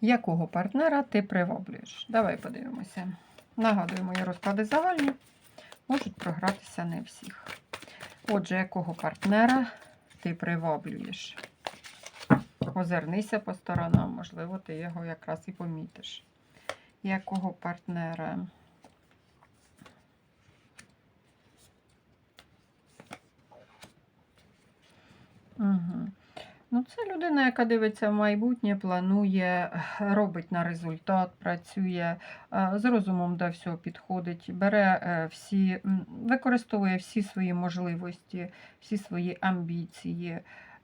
Якого партнера ти приваблюєш? Давай подивимося. Нагадую, мої розклади загальні. Можуть програтися не всіх. Отже, якого партнера ти приваблюєш? Озирнися по сторонам, можливо, ти його якраз і помітиш. Якого партнера? Угу. Ну, це людина, яка дивиться в майбутнє, планує, робить на результат, працює е, з розумом до всього підходить, бере е, всі, використовує всі свої можливості, всі свої амбіції,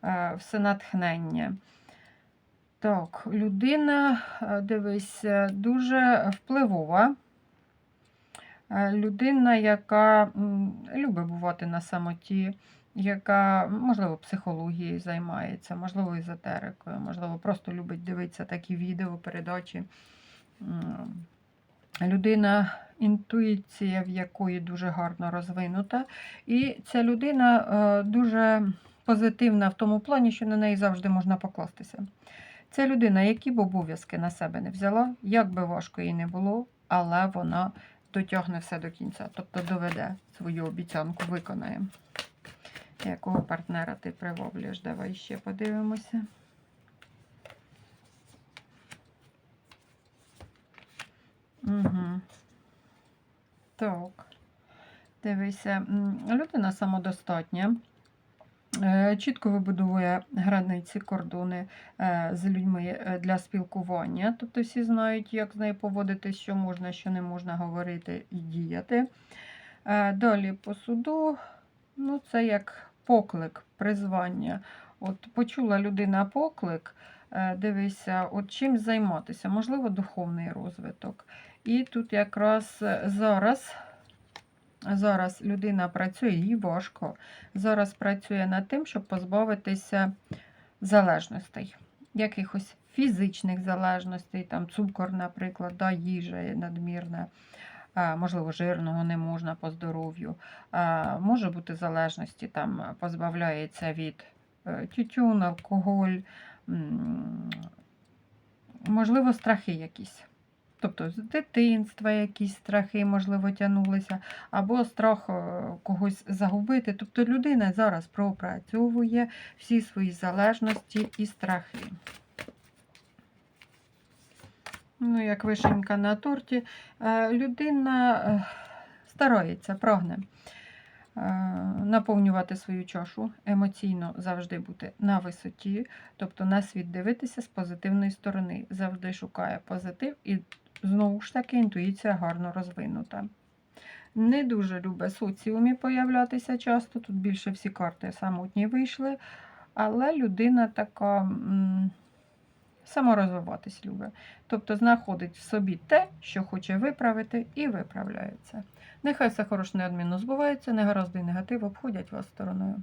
е, все натхнення. Так, людина, е, дивись, е, дуже впливова. Е, Людина, яка любить бувати на самоті, яка, можливо, психологією займається, можливо, езотерикою, можливо, просто любить дивитися такі відео, передачі. Людина, інтуїція, в якої дуже гарно розвинута. І ця людина е, дуже позитивна в тому плані, що на неї завжди можна покластися. Це людина, які б обов'язки на себе не взяла, як би важко їй не було, але вона дотягне все до кінця, тобто доведе свою обіцянку, виконає. Якого партнера ти приваблюєш? Давай ще подивимося. Угу. Так. Дивися, людина самодостатня. Е, Чітко вибудовує границі, кордони е, з людьми е, для спілкування. Тобто всі знають, як з нею поводитись, що можна, що не можна говорити і діяти. Далі по суду, ну це як поклик, призвання. От почула людина поклик, е, дивися, от чим займатися, можливо, духовний розвиток. І тут якраз е, зараз. Зараз людина працює, їй важко. Зараз працює над тим, щоб позбавитися залежностей, якихось фізичних залежностей, там цукор, наприклад, да, їжа надмірна, можливо, жирного не можна по здоров'ю. Може бути залежності, там позбавляється від е, тютюн, алкоголь, можливо, страхи якісь. Тобто з дитинства якісь страхи, можливо, тягнулися, або страх е, когось загубити. Тобто людина зараз пропрацьовує всі свої залежності і страхи. Ну, як вишенька на торті, е, людина е, старається, прагне е, наповнювати свою чашу, емоційно завжди бути на висоті, тобто на світ дивитися з позитивної сторони, завжди шукає позитив і знову ж таки інтуїція гарно розвинута. Не дуже любить соціумі появлятися часто, тут більше всі карти самотні вийшли, але людина така саморозвиватись любить. Тобто знаходить в собі те, що хоче виправити, і виправляється. Нехай все хороше неодмінно збувається, негаразди і негатив обходять вас стороною.